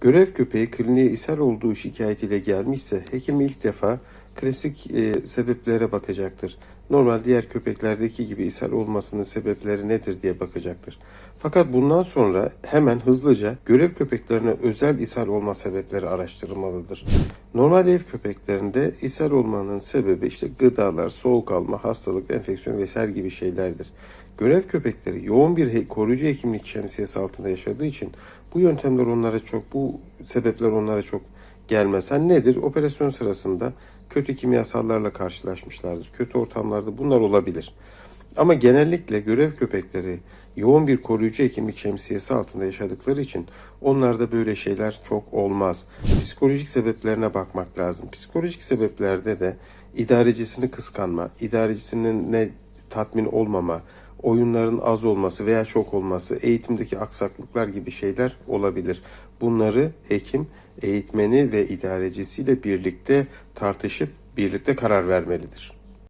Görev köpeği kliniğe ishal olduğu şikayetiyle gelmişse hekim ilk defa klasik e, sebeplere bakacaktır. Normal diğer köpeklerdeki gibi ishal olmasının sebepleri nedir diye bakacaktır. Fakat bundan sonra hemen hızlıca görev köpeklerine özel ishal olma sebepleri araştırılmalıdır. Normal ev köpeklerinde ishal olmanın sebebi işte gıdalar, soğuk alma, hastalık, enfeksiyon vesaire gibi şeylerdir. Görev köpekleri yoğun bir koruyucu hekimlik şemsiyesi altında yaşadığı için bu yöntemler onlara çok, bu sebepler onlara çok gelmez. Ha nedir? Operasyon sırasında kötü kimyasallarla karşılaşmışlardır. Kötü ortamlarda bunlar olabilir. Ama genellikle görev köpekleri yoğun bir koruyucu hekimlik şemsiyesi altında yaşadıkları için onlarda böyle şeyler çok olmaz. Psikolojik sebeplerine bakmak lazım. Psikolojik sebeplerde de idarecisini kıskanma, idarecisinin ne tatmin olmama, oyunların az olması veya çok olması, eğitimdeki aksaklıklar gibi şeyler olabilir. Bunları hekim, eğitmeni ve idarecisiyle birlikte tartışıp birlikte karar vermelidir.